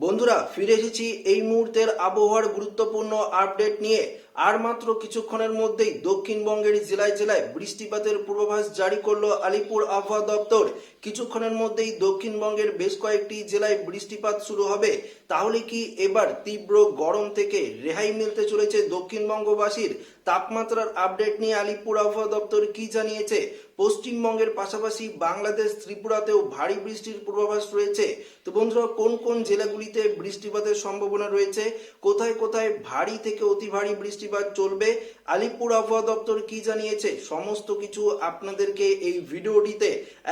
বন্ধুরা, ফিরে এসেছি এই মুহূর্তের আবহাওয়ার গুরুত্বপূর্ণ আপডেট নিয়ে। আর মাত্র কিছুক্ষণের মধ্যেই দক্ষিণবঙ্গের জেলায় জেলায় বৃষ্টিপাতের পূর্বাভাস জারি করল আলিপুর আবহাওয়া দপ্তর। কিছুক্ষণের মধ্যেই দক্ষিণবঙ্গের বেশ কয়েকটি জেলায় বৃষ্টিপাত শুরু হবে। তাহলে কি এবার তীব্র গরম থেকে রেহাই মিলতে চলেছে দক্ষিণবঙ্গবাসীর? তাপমাত্রার আপডেট নিয়ে আলিপুর আবহাওয়া দপ্তর কি জানিয়েছে? পশ্চিমবঙ্গের পাশাপাশি বাংলাদেশ, ত্রিপুরাতেও ভারী বৃষ্টির পূর্বাভাস রয়েছে। তো বন্ধুরা, কোন কোন জেলাগুলিতে বৃষ্টিপাতের সম্ভাবনা রয়েছে? কোথায় কোথায় ভারী থেকে অতি ভারী বৃষ্টিপাত চলবে? আলিপুর আবহাওয়া দপ্তর কি জানিয়েছে? সমস্ত কিছু আপনাদেরকে এই ভিডিওটিতে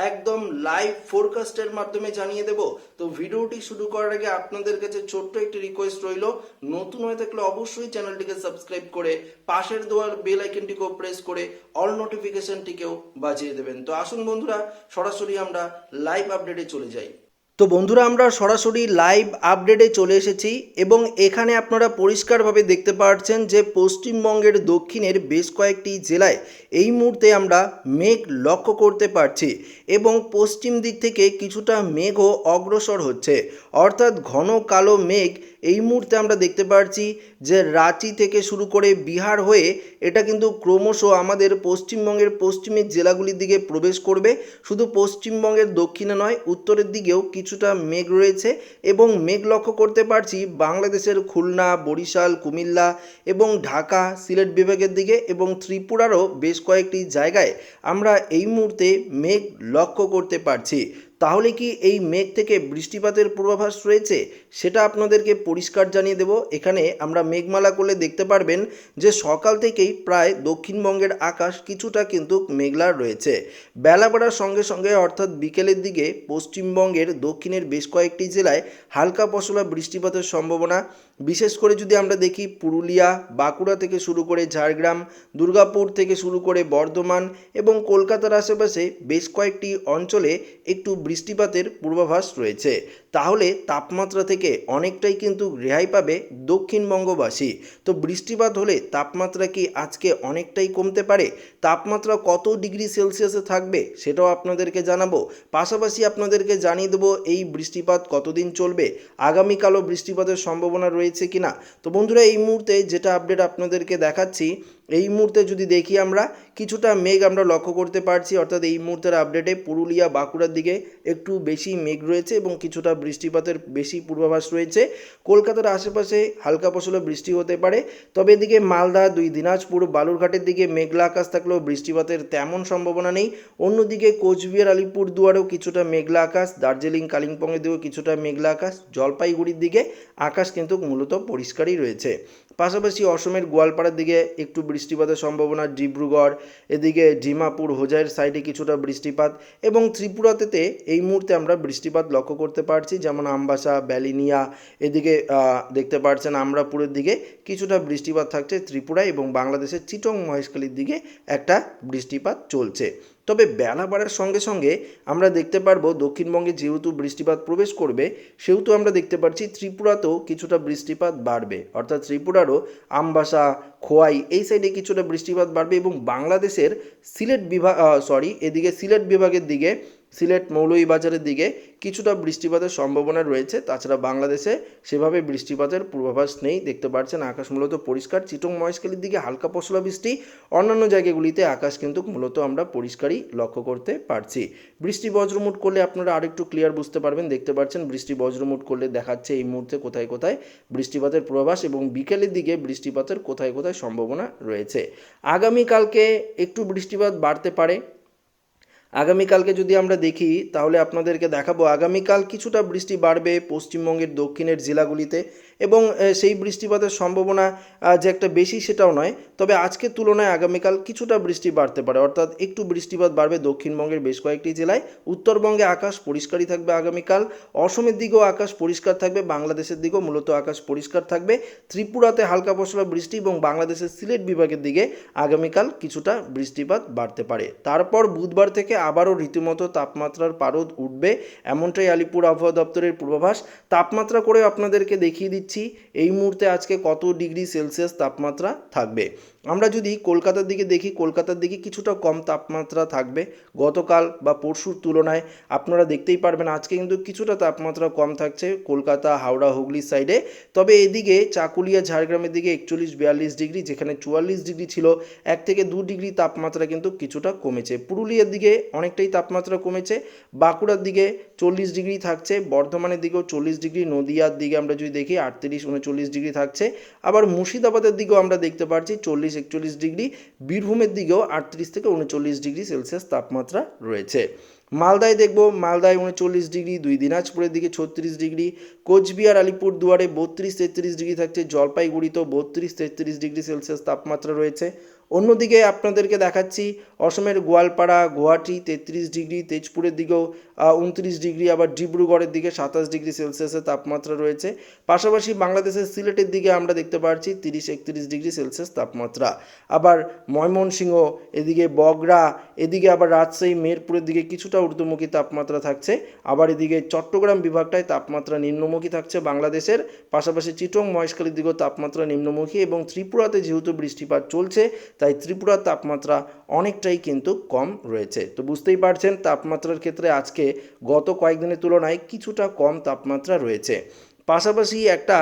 একদম লাইভ ফোরকাস্টের মাধ্যমে জানিয়ে দেব। তো ভিডিওটি শুরু করার আগে আপনাদের কাছে ছোট্ট একটি রিকোয়েস্ট রইল। নতুন হয়ে থাকলে অবশ্যই চ্যানেলটিকে সাবস্ক্রাইব করে, পাশের দেওয়ার বেল আইকনটিকেও প্রেস করে অল নোটিফিকেশনটিকেও বাজিয়ে দেবেন। তো আসুন বন্ধুরা, সরাসরি আমরা লাইভ আপডেটে চলে যাই। তো বন্ধুরা, আমরা সরাসরি লাইভ আপডেটে চলে এসেছি এবং এখানে আপনারা পরিষ্কারভাবে দেখতে পাচ্ছেন যে পশ্চিমবঙ্গের দক্ষিণের বেশ কয়েকটি জেলায় এই মুহূর্তে আমরা মেঘ লক্ষ্য করতে পারছি এবং পশ্চিম দিক থেকে কিছুটা মেঘও অগ্রসর হচ্ছে। অর্থাৎ ঘন কালো মেঘ এই মুহূর্তে আমরা দেখতে পাচ্ছি যে রাঁচি থেকে শুরু করে বিহার হয়ে এটা কিন্তু ক্রমশ আমাদের পশ্চিমবঙ্গের পশ্চিমের জেলাগুলির দিকে প্রবেশ করবে। শুধু পশ্চিমবঙ্গের দক্ষিণে নয়, উত্তরের দিকেও কিছুটা মেঘ রয়েছে এবং মেঘ লক্ষ্য করতে পারছি বাংলাদেশের খুলনা, বরিশাল, কুমিল্লা এবং ঢাকা, সিলেট বিভাগের দিকে এবং ত্রিপুরারও বেশ কয়েকটি জায়গায় আমরা এই মুহূর্তে মেঘ লক্ষ্য করতে পারছি। তাহলে কি এই মেঘ থেকে বৃষ্টিপাতের পূর্বাভাস রয়েছে? সেটা আপনাদেরকে পরিষ্কার জানিয়ে দেব। এখানে আমরা মেঘমালা করলে দেখতে পারবেন যে সকাল থেকেই প্রায় দক্ষিণবঙ্গের আকাশ কিছুটা কিন্তু মেঘলা রয়েছে। বেলা বাড়ার সঙ্গে সঙ্গে অর্থাৎ বিকেলের দিকে পশ্চিমবঙ্গের দক্ষিণের বেশ কয়েকটি জেলায় হালকা পশলা বৃষ্টিপাতের সম্ভাবনা বিশেষ করে যদি আমরা দেখি পুরুলিয়া, বাঁকুড়া থেকে শুরু করে ঝাড়গ্রাম, দুর্গাপুর থেকে শুরু করে বর্ধমান এবং কলকাতার আশেপাশে বেশ কয়েকটি অঞ্চলে একটু বৃষ্টিপাতের পূর্বাভাস রয়েছে। তাহলে তাপমাত্রা থেকে অনেকটাই কিন্তু রেহাই পাবে দক্ষিণবঙ্গবাসী। তো বৃষ্টিপাত হলে তাপমাত্রা কি আজকে অনেকটাই কমতে পারে? তাপমাত্রা কত ডিগ্রি সেলসিয়াসে থাকবে সেটাও আপনাদেরকে জানাব। পাশাপাশি আপনাদেরকে জানিয়ে দেবো এই বৃষ্টিপাত কতদিন চলবে। আগামীকালও বৃষ্টিপাতের সম্ভাবনা রয়েছে। কিনা? তো বন্ধুরা এই মুহূর্তে যেটা আপডেট আপনাদেরকে দেখাচ্ছি এই মুহূর্তে যদি দেখি আমরা, কিছুটা মেঘ আমরা লক্ষ্য করতে পারছি। অর্থাৎ এই মুহূর্তের আপডেটে পুরুলিয়া, বাঁকুড়ার দিকে একটু বেশি মেঘ রয়েছে এবং কিছুটা বৃষ্টিপাতের বেশি পূর্বাভাস রয়েছে। কলকাতার আশেপাশে হালকা পশলা বৃষ্টি হতে পারে। তবে এদিকে মালদা, দুই দিনাজপুর, বালুরঘাটের দিকে মেঘলা আকাশ থাকলেও বৃষ্টিপাতের তেমন সম্ভাবনা নেই। অন্যদিকে কোচবিহার আলিপুর দুয়ারেও কিছুটা মেঘলা আকাশ, দার্জিলিং, কালিম্পংয়ের দিকেও কিছুটা মেঘলা আকাশ, জলপাইগুড়ির দিকে আকাশ কিন্তু মূলত পরিষ্কারই রয়েছে। পাশাপাশি অসমের গোয়ালপাড়ার দিকে একটু বৃষ্টিপাতের সম্ভাবনা ডিব্রুগড়, এদিকে ডিমাপুর হোজাইয়ের সাইডে কিছুটা বৃষ্টিপাত এবং ত্রিপুরাতে এই মুহূর্তে আমরা বৃষ্টিপাত লক্ষ্য করতে পারছি, যেমন আমবাসা, ব্যালিনিয়া, এদিকে দেখতে পাচ্ছেন আমরাপুরের দিকে কিছুটা বৃষ্টিপাত থাকছে ত্রিপুরায় এবং বাংলাদেশের চিটং মহেশখালীর দিকে একটা বৃষ্টিপাত চলছে। তবে বেলা বাড়ার সঙ্গে সঙ্গে আমরা দেখতে পারব দক্ষিণবঙ্গে যেহেতু বৃষ্টিপাত প্রবেশ করবে, সেহেতু আমরা দেখতে পাচ্ছি ত্রিপুরাতেও কিছুটা বৃষ্টিপাত বাড়বে। অর্থাৎ ত্রিপুরারও আমবাসা, খোয়াই এই সাইডে কিছুটা বৃষ্টিপাত বাড়বে এবং বাংলাদেশের সিলেট বিভাগ সরি এদিকে সিলেট বিভাগের দিকে সিলেট মৌলভীবাজারের দিকে কিছুটা বৃষ্টিপাতের সম্ভাবনা রয়েছে। তাছাড়া বাংলাদেশে সেভাবে বৃষ্টিপাতের পূর্বাভাস নেই। দেখতে পাচ্ছেন, আকাশ মূলত পরিষ্কার। চিটং মহেশখালীর দিকে হালকা পশলা বৃষ্টি। অন্যান্য জায়গাগুলিতে আকাশ কিন্তু মূলত আমরা পরিষ্কারই লক্ষ্য করতে পারছি। বৃষ্টি বজ্রমুট করলে আপনারা আরেকটু ক্লিয়ার বুঝতে পারবেন। দেখতে পাচ্ছেন, বৃষ্টি বজ্রমুট করলে দেখাচ্ছে এই মুহূর্তে কোথায় কোথায় বৃষ্টিপাতের পূর্বাভাস এবং বিকেলের দিকে বৃষ্টিপাতের কোথায় কোথায় সম্ভাবনা রয়েছে। আগামীকালকে একটু বৃষ্টিপাত বাড়তে পারে। আগামীকালকে যদি আমরা দেখি তাহলে আপনাদেরকে দেখাবো আগামীকাল কিছুটা বৃষ্টি বাড়বে পশ্চিমবঙ্গের দক্ষিণের জেলাগুলিতে। এবং সেই বৃষ্টিপাতের সম্ভাবনা যে একটা বেশি সেটাও নয়। তবে আজকের তুলনায় আগামীকাল কিছুটা বৃষ্টি বাড়তে পারে। অর্থাৎ একটু বৃষ্টিপাত বাড়বে দক্ষিণবঙ্গের বেশ কয়েকটি জেলায়। উত্তরবঙ্গে আকাশ পরিষ্কারই থাকবে আগামীকাল। অসমের দিকেও আকাশ পরিষ্কার থাকবে। বাংলাদেশের দিকেও মূলত আকাশ পরিষ্কার থাকবে। ত্রিপুরাতে হালকা পশলা বৃষ্টি এবং বাংলাদেশের সিলেট বিভাগের দিকে আগামীকাল কিছুটা বৃষ্টিপাত বাড়তে পারে। তারপর বুধবার থেকে আবারও রীতিমতো তাপমাত্রার পারদ উঠবে। এমনটাই আলিপুর আবহাওয়া দপ্তরের পূর্বাভাস। তাপমাত্রা করে আপনাদেরকে দেখিয়ে দিচ্ছি এই মুহূর্তে আজকে কত ডিগ্রি সেলসিয়াস তাপমাত্রা থাকবে। আমরা যদি কলকাতার দিকে দেখি, কলকাতার দিকে কিছুটা কম তাপমাত্রা থাকবে। গতকাল বা পরশুর তুলনায় আপনারা দেখতেই পারবেন আজকে কিন্তু কিছুটা তাপমাত্রা কম থাকছে কলকাতা, হাওড়া হুগলি সাইডে তবে এদিকে চাকুলিয়া, ঝাড়গ্রামের দিকে একচল্লিশ, বিয়াল্লিশ ডিগ্রি, যেখানে চুয়াল্লিশ ডিগ্রি ছিল, এক থেকে দু ডিগ্রি তাপমাত্রা কিন্তু কিছুটা কমেছে। পুরুলিয়ার দিকে অনেকটাই তাপমাত্রা কমেছে, বাঁকুড়ার দিকে চল্লিশ ডিগ্রি থাকছে, বর্ধমানের দিকেও চল্লিশ ডিগ্রি, নদিয়ার দিকে আমরা যদি দেখি আটত্রিশ, উনচল্লিশ ডিগ্রি থাকছে। আবার মুর্শিদাবাদের দিকেও আমরা দেখতে পাচ্ছি চল্লিশ একচল্লিশ ডিগ্রি, বীরভূমের দিকেও আটত্রিশ থেকে উনচল্লিশ ডিগ্রি সেলসিয়াস তাপমাত্রা রয়েছে। মালদায় দেখব, মালদায় উনচল্লিশ ডিগ্রি, দুই দিনাজপুরের দিকে ছত্রিশ ডিগ্রি, কোচবিহার আলিপুর দুয়ারে বত্রিশ তেত্রিশ ডিগ্রি থাকছে, জলপাইগুড়িতেও বত্রিশ তেত্রিশ ডিগ্রি সেলসিয়াস তাপমাত্রা রয়েছে। অন্যদিকে আপনাদেরকে দেখাচ্ছি, অসমের গোয়ালপাড়া, গুয়াহাটি, তেত্রিশ ডিগ্রি, তেজপুরের দিকেও উনত্রিশ ডিগ্রি, আবার ডিব্রুগড়ের দিকে সাতাশ ডিগ্রি সেলসিয়াসের তাপমাত্রা রয়েছে। পাশাপাশি বাংলাদেশের সিলেটের দিকে আমরা দেখতে পাচ্ছি তিরিশ, একত্রিশ ডিগ্রি সেলসিয়াস তাপমাত্রা। আবার ময়মনসিংহ, এদিকে বগরা, এদিকে আবার রাজশাহী মেরপুরের দিকে কিছুটা ঊর্ধ্বমুখী তাপমাত্রা থাকছে। আবার এদিকে চট্টগ্রাম বিভাগটায় তাপমাত্রা নিম্নমুখী থাকছে বাংলাদেশের। পাশাপাশি চিটং, মহেশখালীর দিকেও তাপমাত্রা নিম্নমুখী এবং ত্রিপুরাতে যেহেতু বৃষ্টিপাত চলছে, তাই ত্রিপুরার তাপমাত্রা অনেকটাই কিন্তু কম রয়েছে। তো বুঝতেই পারছেন, তাপমাত্রার ক্ষেত্রে আজকে গত কয়েকদিনের তুলনায় কিছুটা কম তাপমাত্রা রয়েছে। পাশাপাশি একটা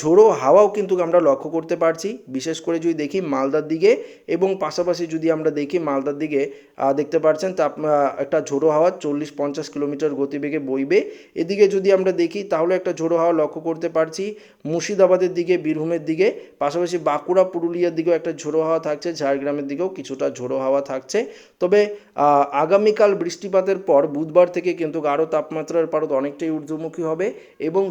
ঝোড়ো হাওয়াও কিন্তু আমরা লক্ষ্য করতে পারছি। বিশেষ করে যদি দেখি মালদার দিকে এবং পাশাপাশি যদি আমরা দেখি মালদার দিকে দেখতে পাচ্ছেন তাপ একটা ঝোড়ো হাওয়া চল্লিশ পঞ্চাশ কিলোমিটার গতিবেগে বইবে। এদিকে যদি আমরা দেখি তাহলে একটা ঝোড়ো হাওয়া লক্ষ্য করতে পারছি মুর্শিদাবাদের দিকে, বীরভূমের দিকে। পাশাপাশি বাঁকুড়া, পুরুলিয়ার দিকেও একটা ঝোড়ো হাওয়া থাকছে, ঝাড়গ্রামের দিকেও কিছুটা ঝোড়ো হাওয়া থাকছে। তবে আগামীকাল বৃষ্টিপাতের পর বুধবার থেকে কিন্তু আরও তাপমাত্রার পারদ অনেকটাই ঊর্ধ্বমুখী হবে এবং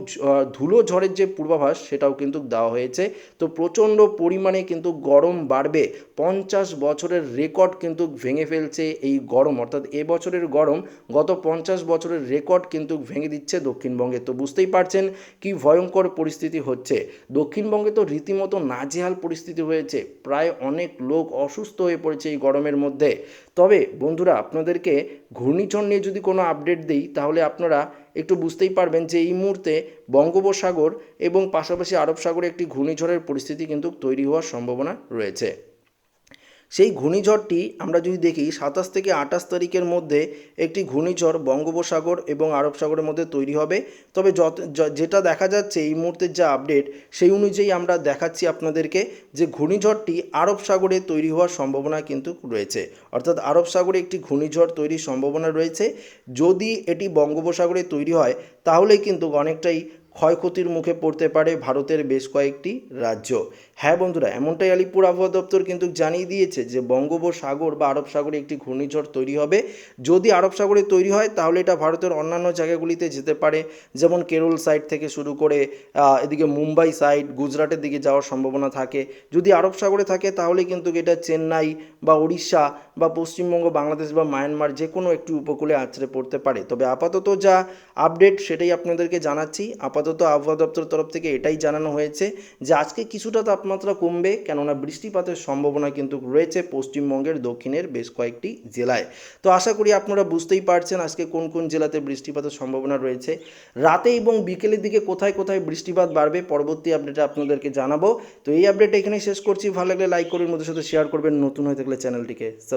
ধুলো ঝড়ের যে পূর্বাভাস সেটাও কিন্তু দেওয়া হয়েছে। তো প্রচণ্ড পরিমাণে কিন্তু গরম বাড়বে। পঞ্চাশ বছরের রেকর্ড কিন্তু ভেঙে ফেলছে এই গরম। অর্থাৎ এবছরের গরম গত পঞ্চাশ বছরের রেকর্ড কিন্তু ভেঙে দিচ্ছে দক্ষিণবঙ্গে। তো বুঝতেই পারছেন কি ভয়ঙ্কর পরিস্থিতি হচ্ছে। দক্ষিণবঙ্গে তো রীতিমতো নাজেহাল পরিস্থিতি হয়েছে। প্রায় অনেক লোক অসুস্থ হয়ে পড়েছে এই গরমের মধ্যে। তবে বন্ধুরা, আপনাদেরকে ঘূর্ণিঝড় নিয়ে যদি কোনো আপডেট দিই, তাহলে আপনারা একটু বুঝতেই পারবেন যে এই মুহূর্তে বঙ্গোপসাগর এবং পাশাপাশি আরব সাগরে একটি ঘূর্ণিঝড়ের পরিস্থিতি কিন্তু তৈরি হওয়ার সম্ভাবনা রয়েছে। সেই ঘূর্ণিঝড়টি আমরা যদি দেখি, সাতাশ থেকে আঠাশ তারিখের মধ্যে একটি ঘূর্ণিঝড় বঙ্গোপসাগর এবং আরব সাগরের মধ্যে তৈরি হবে। তবে যত যেটা দেখা যাচ্ছে এই মুহূর্তের যা আপডেট সেই অনুযায়ী আমরা দেখাচ্ছি আপনাদেরকে যে ঘূর্ণিঝড়টি আরব সাগরে তৈরি হওয়ার সম্ভাবনা কিন্তু রয়েছে। অর্থাৎ আরব সাগরে একটি ঘূর্ণিঝড় তৈরির সম্ভাবনা রয়েছে। যদি এটি বঙ্গোপসাগরে তৈরি হয়, তাহলে কিন্তু অনেকটাই ক্ষয়ক্ষতির মুখে পড়তে পারে ভারতের বেশ কয়েকটি রাজ্য। হ্যাঁ বন্ধুরা, এমনটাই আলিপুর আবহাওয়া দপ্তর কিন্তু জানিয়ে দিয়েছে যে বঙ্গোপসাগর বা আরব সাগরে একটি ঘূর্ণিঝড় তৈরি হবে। যদি আরব সাগরে তৈরি হয়, তাহলে এটা ভারতের অন্যান্য জায়গাগুলিতে যেতে পারে, যেমন কেরল সাইড থেকে শুরু করে এদিকে মুম্বাই সাইড, গুজরাটের দিকে যাওয়ার সম্ভাবনা থাকে। যদি আরব সাগরে থাকে, তাহলে কিন্তু এটা চেন্নাই বা উড়িষ্যা বা পশ্চিমবঙ্গ, বাংলাদেশ বা মায়ানমার যে কোনো একটি উপকূলে আছড়ে পড়তে পারে। তবে আপাতত যা আপডেট সেটাই আপনাদেরকে জানাচ্ছি। আপাতত আবহাওয়া দপ্তর তরফ থেকে এটাই জানানো হয়েছে যে আজকে কিছুটা তাপমাত্রা কমবে, কেননা বৃষ্টিপাতের সম্ভাবনা কিন্তু রয়েছে পশ্চিমবঙ্গের দক্ষিণের বেশ কয়েকটি জেলায়। তো আশা করি আপনারা বুঝতেই পারছেন আজকে কোন কোন জেলাতে বৃষ্টিপাতের সম্ভাবনা রয়েছে। রাতে এবং বিকেলের দিকে কোথায় কোথায় বৃষ্টিপাত বাড়বে পরবর্তী আপডেটে আপনাদেরকে জানাব। তো এই আপডেট এখানেই শেষ করছি। ভালো লাগলে লাইক করবেন মধ্যে সাথে শেয়ার করবেন। নতুন হয়ে থাকলে চ্যানেলটিকে